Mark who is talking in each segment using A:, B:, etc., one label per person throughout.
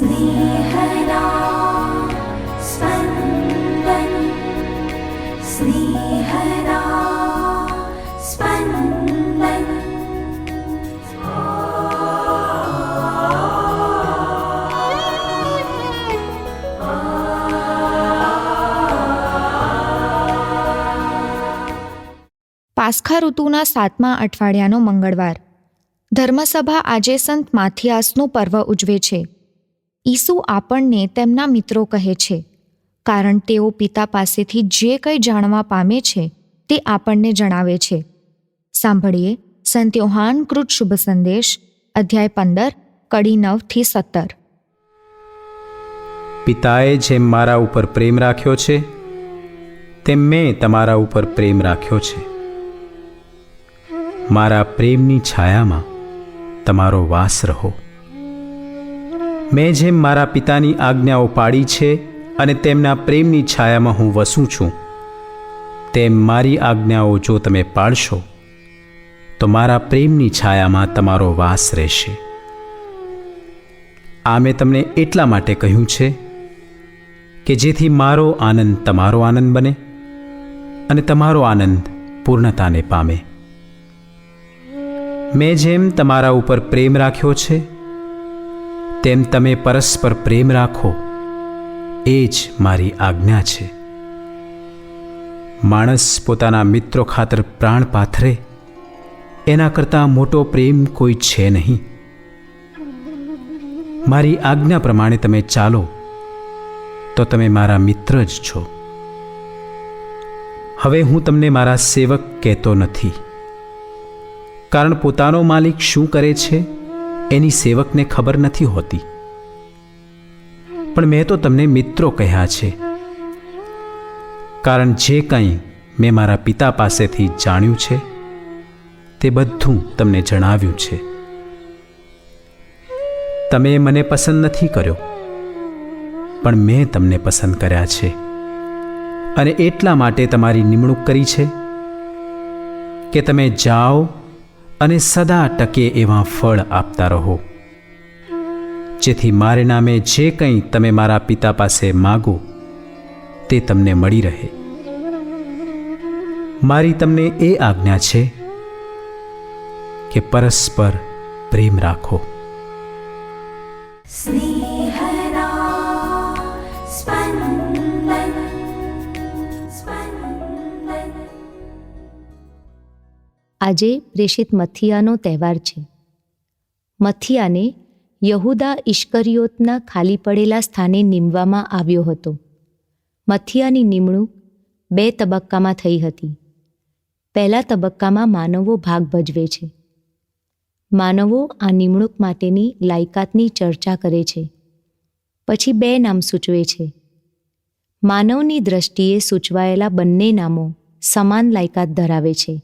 A: स्नेहदा स्पन्दन् स्नेहदा स्पन्दन्
B: પાસખા ઋતુના સાતમા અઠવાડિયાનો મંગળવાર ધર્મસભા આજે સંત માથિયાસનું પર્વ ઉજવે છે ઈસુ આપણને તેમના મિત્રો કહે છે, કારણ તેઓ પિતા પાસેથી જે કંઈ જાણવા પામે છે, તે આપણને જણાવે છે. સાંભળીએ સંત યોહાન કૃત શુભ સંદેશ, અધ્યાય પંદર, કડી નવથી સત્તર.
C: પિતાએ જેમ મારા ઉપર પ્રેમ રાખ્યો છે, તેમ મેં તમારા ઉપર પ્રેમ રાખ્યો છે. મારા પ્રેમની છાયામાં તમારો વાસ રહો. મેં જેમ મારા પિતાની આજ્ઞાઓ પાડી છે અને તેમના પ્રેમની છાયામાં હું વસું છું, તેમ મારી આજ્ઞાઓ જો તમે પાળશો, તો મારા પ્રેમની છાયામાં તમારો વાસ રહેશે. આ મેં તમને એટલા માટે કહ્યું છે કે જેથી મારો આનંદ તમારો આનંદ બને અને તમારો આનંદ પૂર્ણતાને પામે. મેં જેમ તમારા ઉપર પ્રેમ રાખ્યો છે તેમ તમે પરસ્પર પ્રેમ રાખો, એ જ મારી આજ્ઞા છે. માણસ પોતાના મિત્રો ખાતર પ્રાણ પાથરે, એના કરતાં મોટો પ્રેમ કોઈ છે નહીં. મારી આજ્ઞા પ્રમાણે તમે ચાલો, તો તમે મારા મિત્ર જ છો. હવે હું તમને મારા સેવક કહેતો નથી. કારણ પોતાનો માલિક શું કરે છે? એની સેવકને ખબર નથી હોતી. પણ મેં તો તમને મિત્રો કહ્યા છે. કારણ જે કંઈ મેં મારા પિતા પાસેથી જાણ્યું છે, તે બધું તમને જણાવ્યું છે. તમે મને પસંદ નથી કર્યો, પણ મેં તમને પસંદ કર્યા છે. અને એટલા માટે તમારી નિમણૂક કરી છે કે તમે જાઓ અને સદા ટકે એવા ફળ આપતા રહો. જેથી મારે નામે જે કંઈ તમે મારા પિતા પાસે માગો, તે તમને મળી રહે. મારી તમને એ આજ્ઞા છે કે પરસ્પર પ્રેમ રાખો.
A: સ્નેહ
D: આજે પ્રેષિત મથિયાનો તહેવાર છે. મથિયાને યહુદા ઇશ્કરિયોતના ખાલી પડેલા સ્થાને નીમવામાં આવ્યો હતો. મથિયાની નિમણૂક બે તબક્કામાં થઈ હતી. પહેલા તબક્કામાં માનવો ભાગ ભજવે છે. માનવો આ નિમણૂક માટેની લાયકાતની ચર્ચા કરે છે. પછી બે નામ સૂચવે છે. માનવની દ્રષ્ટિએ સૂચવાયેલા બંને નામો સમાન લાયકાત ધરાવે છે.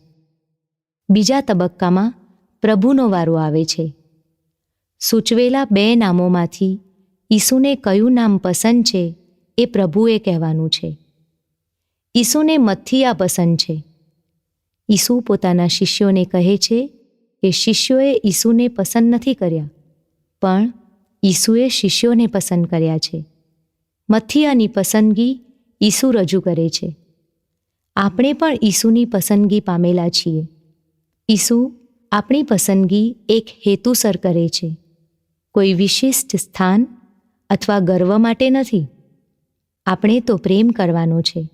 D: બીજા તબક્કામાં પ્રભુનો વારો આવે છે. સૂચવેલા બે નામોમાંથી ઈસુને કયું નામ પસંદ છે એ પ્રભુએ કહેવાનું છે. ઈસુને મથિયા પસંદ છે. ઈસુ પોતાના શિષ્યોને કહે છે કે શિષ્યોએ ઈસુને પસંદ નથી કર્યા, પણ ઈસુએ શિષ્યોને પસંદ કર્યા છે. મથિયાની પસંદગી ઈસુ રજૂ કરે છે. આપણે પણ ઈસુની પસંદગી પામેલા છીએ. ઈસુ આપણી પસંદગી એક હેતુસર કરે છે. કોઈ વિશિષ્ટ સ્થાન અથવા ગર્વ માટે નથી. આપણે તો પ્રેમ કરવાનો છે.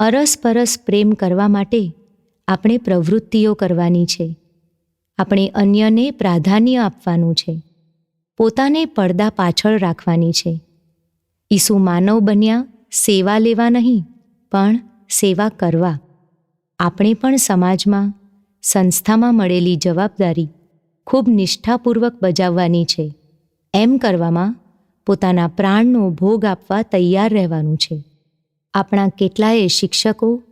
D: અરસપરસ પ્રેમ કરવા માટે આપણે પ્રવૃત્તિઓ કરવાની છે. આપણે અન્યને પ્રાધાન્ય આપવાનું છે. પોતાને પડદા પાછળ રાખવાની છે. ઈસુ માનવ બન્યા સેવા લેવા નહીં, પણ સેવા કરવા. આપણે પણ સમાજમાં સંસ્થામાં મળેલી જવાબદારી ખૂબ નિષ્ઠાપૂર્વક બજાવવાની છે. એમ કરવામાં પોતાના પ્રાણનો ભોગ આપવા તૈયાર રહેવાનું છે. આપણા કેટલાય શિક્ષકો,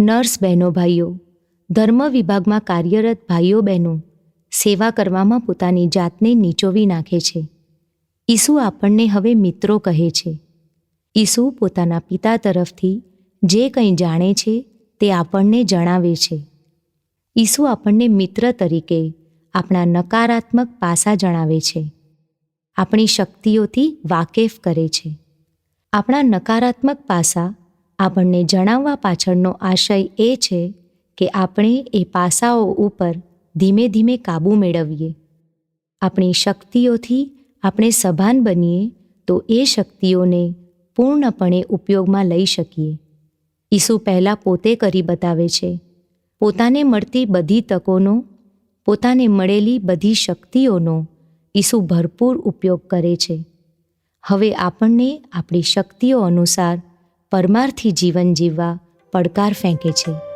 D: નર્સ બહેનો ભાઈઓ, ધર્મ વિભાગમાં કાર્યરત ભાઈઓ બહેનો સેવા કરવામાં પોતાની જાતને નીચોવી નાખે છે. ઈસુ આપણને હવે મિત્રો કહે છે. ઈસુ પોતાના પિતા તરફથી જે કંઈ જાણે છે તે આપણને જણાવે છે. ઈસુ આપણને મિત્ર તરીકે આપણા નકારાત્મક પાસા જણાવે છે. આપણી શક્તિઓથી વાકેફ કરે છે. આપણા નકારાત્મક પાસા આપણને જણાવવા પાછળનો આશય એ છે કે આપણે એ પાસાઓ ઉપર ધીમે ધીમે કાબૂ મેળવીએ. આપણી શક્તિઓથી આપણે સભાન બનીએ તો એ શક્તિઓને પૂર્ણપણે ઉપયોગમાં લઈ શકીએ. ઈસુ પહેલાં પોતે કરી બતાવે છે પોતાને મળતી બધી તકોનો, પોતાને મળેલી બધી શક્તિઓનો ઈસુ ભરપૂર ઉપયોગ કરે છે. હવે આપણને આપણી શક્તિઓ અનુસાર પરમાર્થી જીવન જીવવા પડકાર ફેંકે છે.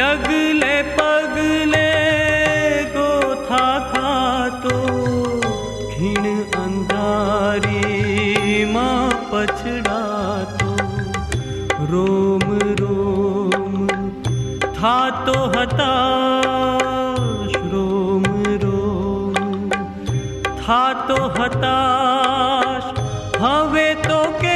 E: डगले पगले गोथा ग ले पग ले थामरोमो रोम रोम थातो हताश रोम रोम थातो हताश। हवे तो के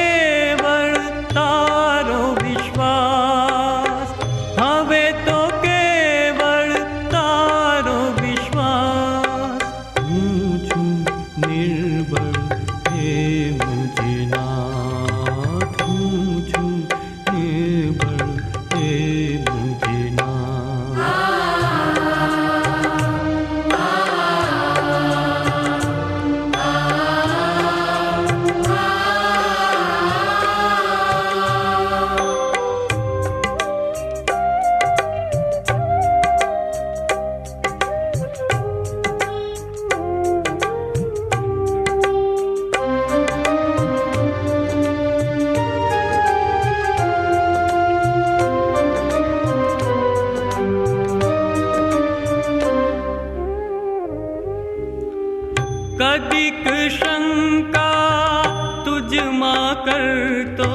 E: કરતો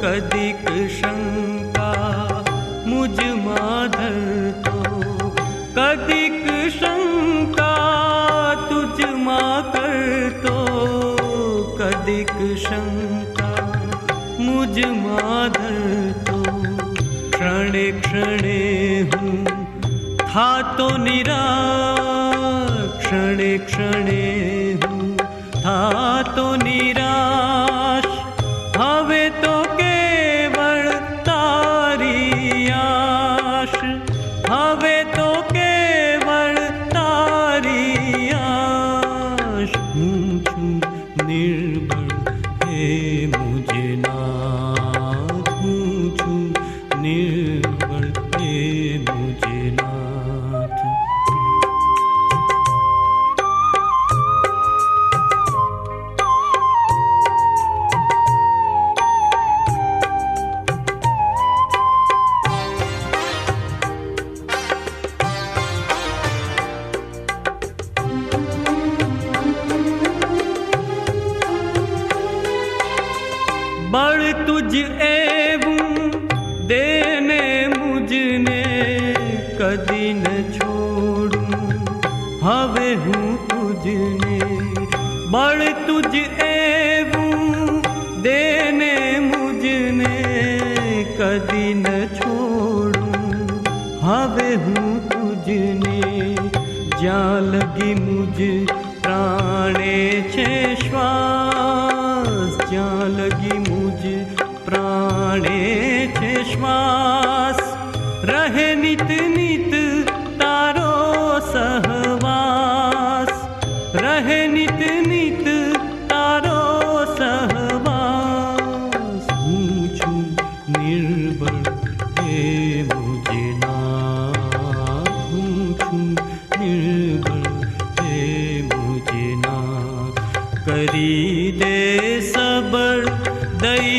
E: કદીક શંકા મુજમાં ધરતો કદીક શંકા તુજમાં કરતો કદીક શંકા મુજમાં ધરતો ક્ષણે ક્ષણે હું થાતો નિરા ક્ષણે ક્ષણે હું થાતો નિરાશ Manir तुझने बल तुझ एवं देने मुझने कदी न छोड़ू। हवे हूँ तुझने જ્યાં લગી મુજ પ્રાણે છે શ્વાસ જ્યાં લગી મુજ પ્રાણે છે શ્વાસ રહે નિત્ય करी दे सबर दई